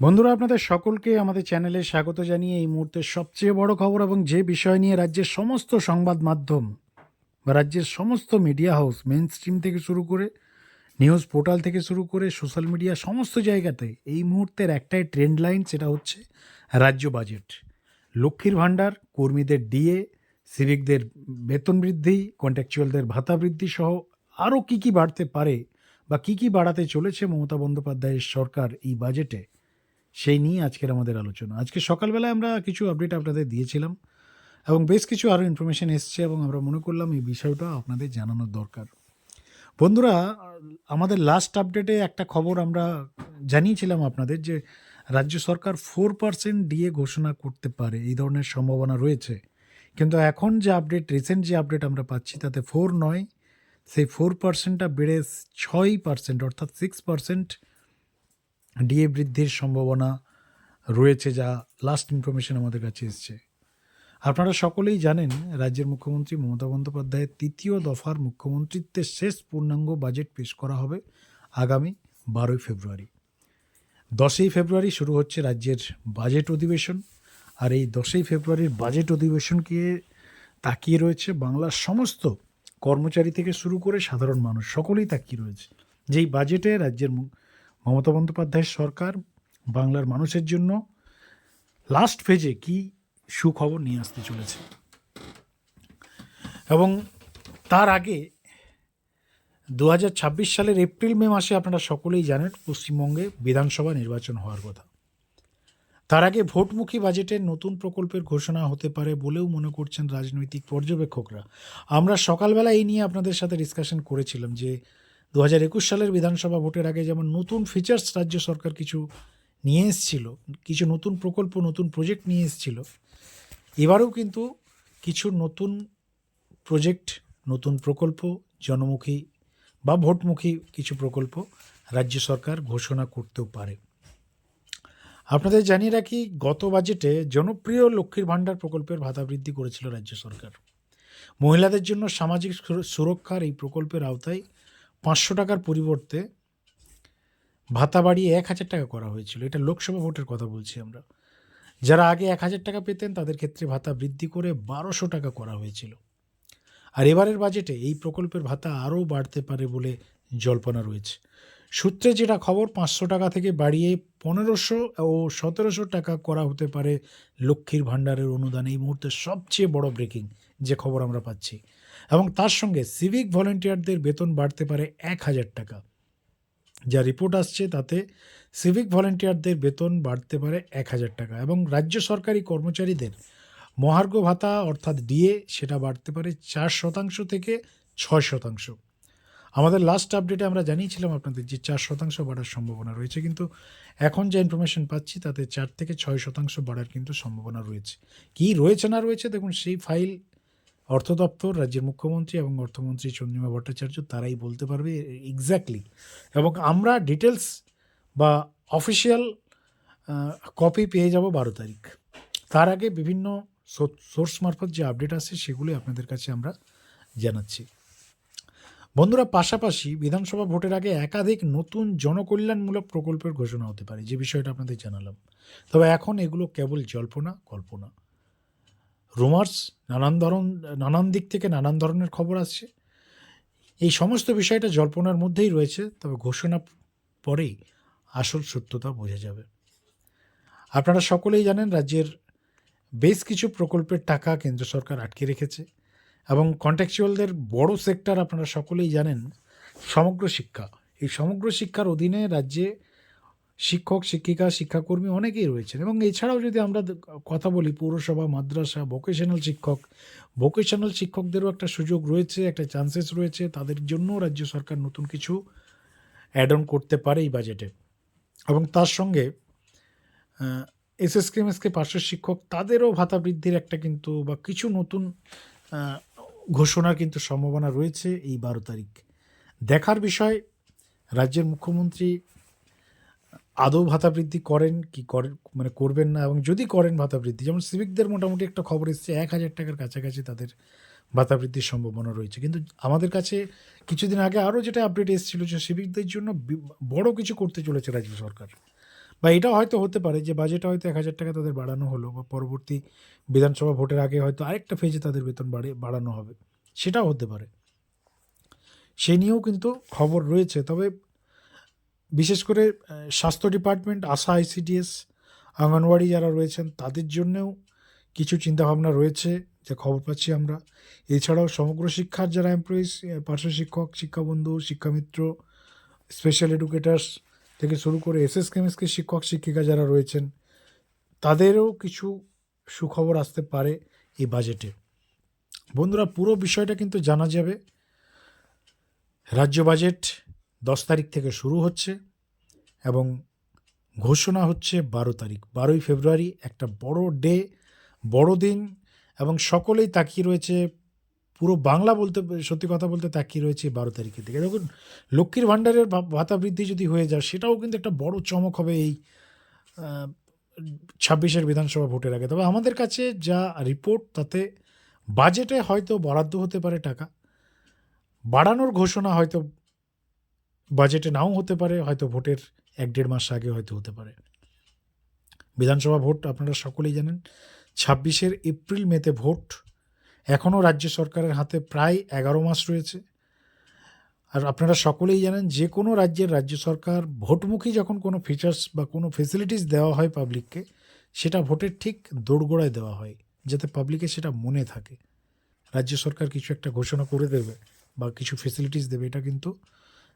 বন্ধুরা, আপনাদের সকলকে আমাদের চ্যানেলে স্বাগত জানিয়ে এই মুহূর্তের সবচেয়ে বড় খবর এবং যে বিষয় নিয়ে রাজ্যের সমস্ত সংবাদ মাধ্যম বা রাজ্যের সমস্ত মিডিয়া হাউস মেন স্ট্রিম থেকে শুরু করে নিউজ পোর্টাল থেকে শুরু করে সোশ্যাল মিডিয়া সমস্ত জায়গাতে এই মুহূর্তের একটাই ট্রেন্ড লাইন সেটা হচ্ছে রাজ্য বাজেট লক্ষ্মীর ভাণ্ডার, কর্মীদের ডিএ সিভিকদের বেতন বৃদ্ধি কন্ট্রাকচুয়ালদের ভাতা বৃদ্ধি সহ আরও কী কী বাড়তে পারে বা কী কী বাড়াতে চলেছে মমতা বন্দ্যোপাধ্যায়ের সরকার এই বাজেটে সেই নিয়ে আজকের আমাদের আলোচনা। আজকে সকালবেলায় আমরা কিছু আপডেট আপনাদের দিয়েছিলাম এবং বেশ কিছু আরও ইনফরমেশন এসছে এবং আমরা মনে করলাম এই বিষয়টা আপনাদের জানানোর দরকার। বন্ধুরা, আমাদের লাস্ট আপডেটে একটা খবর আমরা জানিয়েছিলাম আপনাদের যে রাজ্য সরকার ফোর পার্সেন্ট ডিএ ঘোষণা করতে পারে, এই ধরনের সম্ভাবনা রয়েছে। কিন্তু এখন যে আপডেট রিসেন্ট যে আপডেট আমরা পাচ্ছি তাতে ফোর নয়, সেই ফোর পার্সেন্টটা বেড়ে ছয় পার্সেন্ট অর্থাৎ সিক্স পার্সেন্ট ডিএ বৃদ্ধির সম্ভাবনা রয়েছে যা লাস্ট ইনফরমেশন আমাদের কাছে এসছে। আপনারা সকলেই জানেন রাজ্যের মুখ্যমন্ত্রী মমতা বন্দ্যোপাধ্যায়ের তৃতীয় দফার মুখ্যমন্ত্রিত্বের শেষ পূর্ণাঙ্গ বাজেট পেশ করা হবে আগামী বারোই ফেব্রুয়ারি। দশই ফেব্রুয়ারি শুরু হচ্ছে রাজ্যের বাজেট অধিবেশন আর এই দশই ফেব্রুয়ারির বাজেট অধিবেশনকে তাকিয়ে রয়েছে বাংলার সমস্ত কর্মচারী থেকে শুরু করে সাধারণ মানুষ, সকলেই তাকিয়ে রয়েছে যেই বাজেটে রাজ্যের মমতা বন্দ্যোপাধ্যায়ের সরকার বাংলার মানুষের জন্য লাস্ট ফেজে কি সুখবর নিয়ে আসতে চলেছে। এবং তার আগে দু হাজার ছাব্বিশ সালের এপ্রিল, মে মাসে আপনারা সকলেই জানেন পশ্চিমবঙ্গে বিধানসভা নির্বাচন হওয়ার কথা। তার আগে ভোটমুখী বাজেটের নতুন প্রকল্পের ঘোষণা হতে পারে বলেও মনে করছেন রাজনৈতিক পর্যবেক্ষকরা। আমরা সকালবেলা এই নিয়ে আপনাদের সাথে ডিসকাশন করেছিলাম যে দু হাজার একুশ সালের বিধানসভা ভোটের আগে যেমন নতুন ফিচার্স রাজ্য সরকার কিছু নিয়ে এসেছিল, কিছু নতুন প্রকল্প, নতুন প্রজেক্ট নিয়ে এসেছিল, এবারেও কিন্তু কিছু নতুন প্রজেক্ট নতুন প্রকল্প, জনমুখী বা ভোটমুখী কিছু প্রকল্প রাজ্য সরকার ঘোষণা করতেও পারে। আপনাদের জানিয়ে রাখি, গত বাজেটে জনপ্রিয় লক্ষ্মীর ভাণ্ডার প্রকল্পের ভাতা বৃদ্ধি করেছিল রাজ্য সরকার। মহিলাদের জন্য সামাজিক সুরক্ষার এই প্রকল্পের আওতায় পাঁচশো টাকার পরিবর্তে ভাতা বাড়িয়ে এক হাজার টাকা করা হয়েছিল। এটা লোকসভা ভোটের কথা বলছি আমরা। যারা আগে এক হাজার টাকা পেতেন, তাদের ক্ষেত্রে ভাতা বৃদ্ধি করে বারোশো টাকা করা হয়েছিল। আর এবারের বাজেটে এই প্রকল্পের ভাতা আরও বাড়তে পারে বলে জল্পনা রয়েছে। সূত্রে যেটা খবর, পাঁচশো টাকা থেকে বাড়িয়ে পনেরোশো ও সতেরোশো টাকা করা হতে পারে লক্ষ্মীর ভাণ্ডারের অনুদান। এই মুহূর্তে সবচেয়ে বড় ব্রেকিং যে খবর আমরা পাচ্ছি। এবং তার সঙ্গে সিভিক ভলেন্টিয়ারদের বেতন বাড়তে পারে এক হাজার টাকা। যা রিপোর্ট আসছে তাতে সিভিক ভলেন্টিয়ারদের বেতন বাড়তে পারে এক হাজার টাকা এবং রাজ্য সরকারি কর্মচারীদের মহার্ঘ ভাতা অর্থাৎ ডিএ সেটা বাড়তে পারে চার শতাংশ থেকে ছয় শতাংশ। আমাদের লাস্ট আপডেটে আমরা জানিয়েছিলাম আপনাদের যে চার শতাংশ বাড়ার সম্ভাবনা রয়েছে, কিন্তু এখন যে ইনফরমেশন পাচ্ছি তাতে চার থেকে ছয় শতাংশ বাড়ার কিন্তু সম্ভাবনা রয়েছে। কী রয়েছে না রয়েছে দেখুন, সেই ফাইল অর্থ দপ্তর, রাজ্যের মুখ্যমন্ত্রী এবং অর্থমন্ত্রী চন্দ্রিমা ভট্টাচার্য তারাই বলতে পারবে এক্স্যাক্টলি এবং আমরা ডিটেলস বা অফিসিয়াল কপি পেয়ে যাব বারো তারিখ। তার আগে বিভিন্ন সোর্স মারফত যে আপডেট আছে সেগুলি আপনাদের কাছে আমরা জানাচ্ছি। বন্ধুরা, পাশাপাশি বিধানসভা ভোটের আগে একাধিক নতুন জনকল্যাণমূলক প্রকল্পের ঘোষণা হতে পারে, যে বিষয়টা আপনাদের জানালাম। তবে এখন এগুলো কেবল জল্পনা, কল্পনা। রুমার্স নানান ধরন, নানান দিক থেকে নানান ধরনের খবর আসছে। এই সমস্ত বিষয়টা জল্পনার মধ্যেই রয়েছে, তবে ঘোষণা পরেই আসল সত্যতা বোঝা যাবে। আপনারা সকলেই জানেন রাজ্যের বেশ কিছু প্রকল্পের টাকা কেন্দ্র সরকার আটকে রেখেছে এবং কন্ট্রাকচুয়ালদের বড় সেক্টর আপনারা সকলেই জানেন, সমগ্র শিক্ষা। এই সমগ্র শিক্ষার অধীনে রাজ্যে শিক্ষক, শিক্ষিকা, শিক্ষাকর্মী অনেকেই রয়েছেন। এবং এছাড়াও যদি আমরা কথা বলি, পৌরসভা, মাদ্রাসা ভোকেশনাল শিক্ষক ভোকেশনাল শিক্ষকদেরও একটা সুযোগ রয়েছে, একটা চান্সেস রয়েছে। তাদের জন্য রাজ্য সরকার নতুন কিছু অ্যাড অন করতে পারে এই বাজেটে এবং তার সঙ্গে এসএসকে, এমএসকে পার্শ্ব শিক্ষক, তাদেরও ভাতা বৃদ্ধির একটা কিন্তু বা কিছু নতুন ঘোষণার কিন্তু সম্ভাবনা রয়েছে এই বারো তারিখ। দেখার বিষয়, রাজ্যের মুখ্যমন্ত্রী আদৌ ভাতা বৃদ্ধি করেন, কি করেন মানে করবেন না এবং যদি করেন ভাতা বৃদ্ধি, যেমন সিভিকদের মোটামুটি একটা খবর এসছে, এক হাজার টাকার কাছাকাছি তাদের ভাতা বৃদ্ধির সম্ভাবনা রয়েছে। কিন্তু আমাদের কাছে কিছুদিন আগে আরও যেটা আপডেট এসেছিল যে সিভিকদের জন্য বড় কিছু করতে চলেছে রাজ্য সরকার। বা এটাও হয়তো হতে পারে যে বাজেটে হয়তো এক হাজার টাকা তাদের বাড়ানো হলো বা পরবর্তী বিধানসভা ভোটের আগে হয়তো আরেকটা ফেজে তাদের বেতন বাড়ে, বাড়ানো হবে। সেটাও হতে পারে। সে নিয়েও কিন্তু খবর রয়েছে। তবে বিশেষ করে স্বাস্থ্য ডিপার্টমেন্ট, আশা আইসিডিএস অঙ্গনওয়াড়ি যারা রয়েছেন, তাদের জন্যেও কিছু চিন্তাভাবনা রয়েছে, যা খবর পাচ্ছি আমরা। এছাড়াও সমগ্র শিক্ষার যারা এমপ্লয়িজ পার্শ্ব শিক্ষক, শিক্ষাবন্ধু, শিক্ষামিত্র স্পেশাল এডুকেটার্স থেকে শুরু করে এস এস কেমিস্ট্রি শিক্ষক, শিক্ষিকা যারা রয়েছেন, তাদেরও কিছু সুখবর আসতে পারে এই বাজেটে বন্ধুরা, পুরো বিষয়টা কিন্তু জানা যাবে। রাজ্য বাজেট দশ তারিখ থেকে শুরু হচ্ছে এবং ঘোষণা হচ্ছে বারো তারিখ। বারোই ফেব্রুয়ারি একটা বড় ডে, বড় দিন এবং সকলেই তাকিয়ে রয়েছে, পুরো বাংলা বলতে, সত্যি কথা বলতে তাকিয়ে রয়েছে বারো তারিখের দিকে। দেখুন, লক্ষ্মীর ভাণ্ডারের ভাতা বৃদ্ধি যদি হয়ে যায়, সেটাও কিন্তু একটা বড় চমক হবে এই ছাব্বিশের বিধানসভা ভোটের আগে। তবে আমাদের কাছে যা রিপোর্ট, তাতে বাজেটে হয়তো বরাদ্দ হতে পারে টাকা, বাড়ানোর ঘোষণা হয়তো বাজেটে নাও হতে পারে, হয়তো ভোটের এক দেড় মাস আগে হয়তো হতে পারে। বিধানসভা ভোট আপনারা সকলেই জানেন, ছাব্বিশের এপ্রিল মেতে ভোট। এখনও রাজ্য সরকারের হাতে প্রায় এগারো মাস রয়েছে। আর আপনারা সকলেই জানেন, যে কোনো রাজ্যের রাজ্য সরকার ভোটমুখী যখন কোনো ফিচার্স বা কোনো ফেসিলিটিস দেওয়া হয় পাবলিককে সেটা ভোটের ঠিক দোরগোড়ায় দেওয়া হয়, যাতে পাবলিকে সেটা মনে থাকে। রাজ্য সরকার কিছু একটা ঘোষণা করে দেবে বা কিছু ফেসিলিটিস দেবে, এটা কিন্তু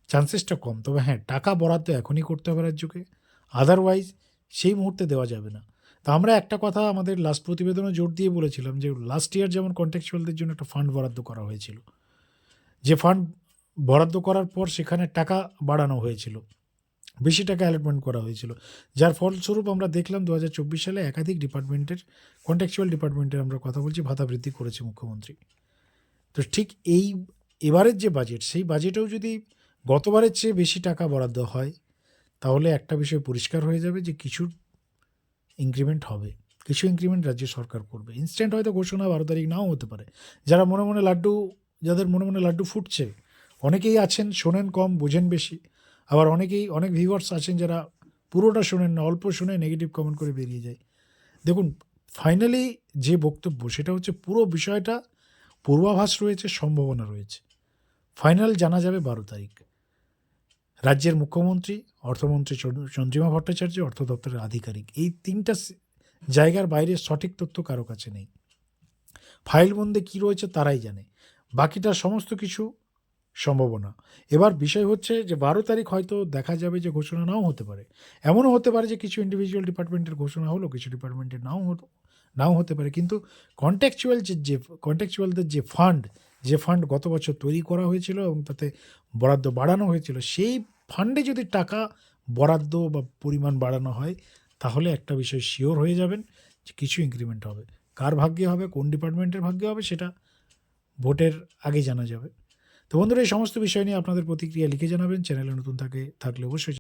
চান্সেসটা কম। তবে হ্যাঁ টাকা বরাদ্দ এখনই করতে হবে রাজ্যকে। আদারওয়াইজ সেই মুহূর্তে দেওয়া যাবে না। তা আমরা একটা কথা আমাদের লাস্ট প্রতিবেদনে জোর দিয়ে বলেছিলাম যে লাস্ট ইয়ার যেমন কন্ট্যাকচুয়ালদের জন্য একটা ফান্ড বরাদ্দ করা হয়েছিল। যে ফান্ড বরাদ্দ করার পর সেখানে টাকা বাড়ানো হয়েছিল। বেশি টাকা অ্যালটমেন্ট করা হয়েছিল। যার ফলস্বরূপ আমরা দেখলাম দু হাজার চব্বিশ সালে একাধিক ডিপার্টমেন্টের কন্ট্যাকচুয়াল ডিপার্টমেন্টের আমরা কথা বলছি, ভাতা বৃদ্ধি করেছে মুখ্যমন্ত্রী। তো ঠিক এই, এবারের যে বাজেট সেই বাজেটেও যদি গতবারের চেয়ে বেশি টাকা বরাদ্দ হয়, তাহলে একটা বিষয় পরিষ্কার হয়ে যাবে যে কিছু ইনক্রিমেন্ট হবে। কিছু ইনক্রিমেন্ট রাজ্য সরকার করবে। ইনস্ট্যান্ট হয়তো ঘোষণা বারো তারিখ নাও হতে পারে। যারা মনে মনে লাড্ডু, যাদের মনে মনে লাড্ডু ফুটছে, অনেকেই আছেন শোনেন কম, বোঝেন বেশি। আবার অনেকেই, অনেক ভিউয়ার্স আছেন যারা পুরোটা শোনেন না, অল্প শুনে নেগেটিভ কমেন্ট করে বেরিয়ে যায়। দেখুন ফাইনালি যে বক্তব্য, সেটা হচ্ছে পুরো বিষয়টা পূর্বাভাস রয়েছে, সম্ভাবনা রয়েছে। ফাইনাল জানা যাবে বারো তারিখ। রাজ্যের মুখ্যমন্ত্রী, অর্থমন্ত্রী চন্দ্র- চন্দ্রিমা ভট্টাচার্য অর্থ দপ্তরের আধিকারিক। এই তিনটা জায়গার বাইরে সঠিক তথ্য কারও কাছে নেই। ফাইল বন্দে কী রয়েছে তারাই জানে। বাকিটা সমস্ত কিছু সম্ভাবনা। এবার বিষয় হচ্ছে যে বারো তারিখ হয়তো দেখা যাবে যে ঘোষণা নাও হতে পারে। এমনও হতে পারে যে কিছু ইন্ডিভিজুয়াল ডিপার্টমেন্টের ঘোষণা হলো, কিছু ডিপার্টমেন্টের নাও হতো, নাও হতে পারে। কিন্তু কন্ট্যাকচুয়াল যে যে কন্ট্যাকচুয়ালদের যে ফান্ড যে ফান্ড গত বছর তৈরি করা হয়েছিল এবং তাতে বরাদ্দ বাড়ানো হয়েছিল, সেই ফান্ডে যদি টাকা বরাদ্দ বা পরিমাণ বাড়ানো হয়, তাহলে একটা বিষয় শিওর হয়ে যাবেন যে কিছু ইনক্রিমেন্ট হবে। কার ভাগ্যে হবে, কোন ডিপার্টমেন্টের ভাগ্যে হবে, সেটা ভোটের আগে জানা যাবে। তো বন্ধুরা, এই সমস্ত বিষয় নিয়ে আপনাদের প্রতিক্রিয়া লিখে জানাবেন। চ্যানেলে নতুন থাকে, থাকলে অবশ্যই